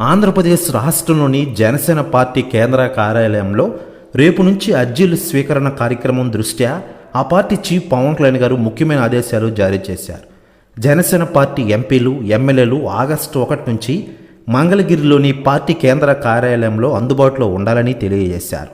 ఆంధ్రప్రదేశ్ రాష్ట్రంలోని జనసేన పార్టీ కేంద్ర కార్యాలయంలో రేపు నుంచి అర్జీలు స్వీకరణ కార్యక్రమం దృష్ట్యా ఆ పార్టీ చీఫ్ పవన్ కళ్యాణ్ గారు ముఖ్యమైన ఆదేశాలు జారీ చేశారు. జనసేన పార్టీ ఎంపీలు ఎమ్మెల్యేలు ఆగస్టు ఒకటి నుంచి మంగళగిరిలోని పార్టీ కేంద్ర కార్యాలయంలో అందుబాటులో ఉండాలని తెలియజేశారు.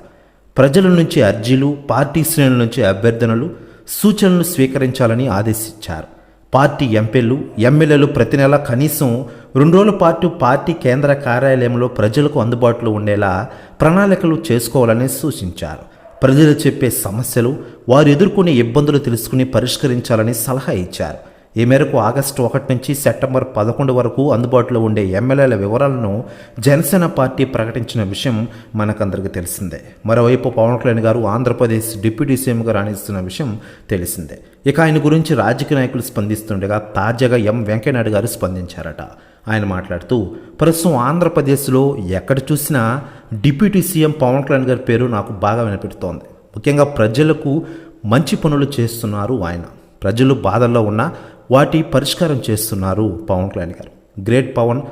ప్రజల నుంచి అర్జీలు పార్టీ శ్రేణుల నుంచి అభ్యర్థనలు సూచనలు స్వీకరించాలని ఆదేశించారు. పార్టీ ఎంపీలు ఎమ్మెల్యేలు ప్రతి నెల కనీసం రెండు రోజుల పాటు పార్టీ కేంద్ర కార్యాలయంలో ప్రజలకు అందుబాటులో ఉండేలా ప్రణాళికలు చేసుకోవాలని సూచించారు. ప్రజలు చెప్పే సమస్యలు వారు ఎదుర్కొనే ఇబ్బందులు తెలుసుకుని పరిష్కరించాలని సలహా ఇచ్చారు. ఈ మేరకు ఆగస్టు ఒకటి నుంచి సెప్టెంబర్ పదకొండు వరకు అందుబాటులో ఉండే ఎమ్మెల్యేల వివరాలను జనసేన పార్టీ ప్రకటించిన విషయం మనకందరికీ తెలిసిందే. మరోవైపు పవన్ కళ్యాణ్ గారు ఆంధ్రప్రదేశ్ డిప్యూటీ సీఎంగా రాణిస్తున్న విషయం తెలిసిందే. ఇక ఆయన గురించి రాజకీయ నాయకులు స్పందిస్తుండగా తాజాగా ఎం వెంకయ్యనాయుడు గారు స్పందించారట. ఆయన మాట్లాడుతూ ప్రస్తుతం ఆంధ్రప్రదేశ్లో ఎక్కడ చూసినా డిప్యూటీ సీఎం పవన్ కళ్యాణ్ గారి పేరు నాకు బాగా వినపెడుతోంది ముఖ్యంగా ప్రజలకు మంచి పనులు చేస్తున్నారు ఆయన. ప్రజలు బాధల్లో ఉన్న వాటి పరిష్కారం చేస్తున్నారు పవన్ కళ్యాణ్ గారు. గ్రేట్ పవన్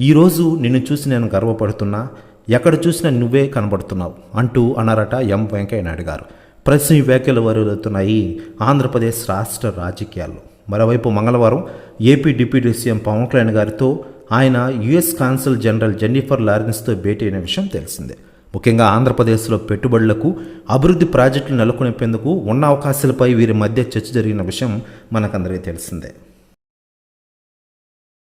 ఈరోజు నిన్ను చూసి నేను గర్వపడుతున్నా. ఎక్కడ చూసినా నువ్వే కనబడుతున్నావు అంటూ అన్నారట ఎం వెంకయ్య నాయుడు గారు. ప్రస్తుతం ఈ వ్యాఖ్యలు వరులుతున్నాయి ఆంధ్రప్రదేశ్ రాష్ట్ర రాజకీయాల్లో. మరోవైపు మంగళవారం AP deputy CM Pavan Kalyan గారితో ఆయన యుఎస్ కాన్సుల్ జనరల్ జెన్నిఫర్ లారెన్స్తో భేటీ అయిన విషయం తెలిసిందే. ముఖ్యంగా ఆంధ్రప్రదేశ్లో పెట్టుబడులకు అభివృద్ధి ప్రాజెక్టులు నెలకొనిపేందుకు ఉన్న అవకాశాలపై వీరి మధ్య చర్చ జరిగిన విషయం మనకందరికీ తెలిసిందే.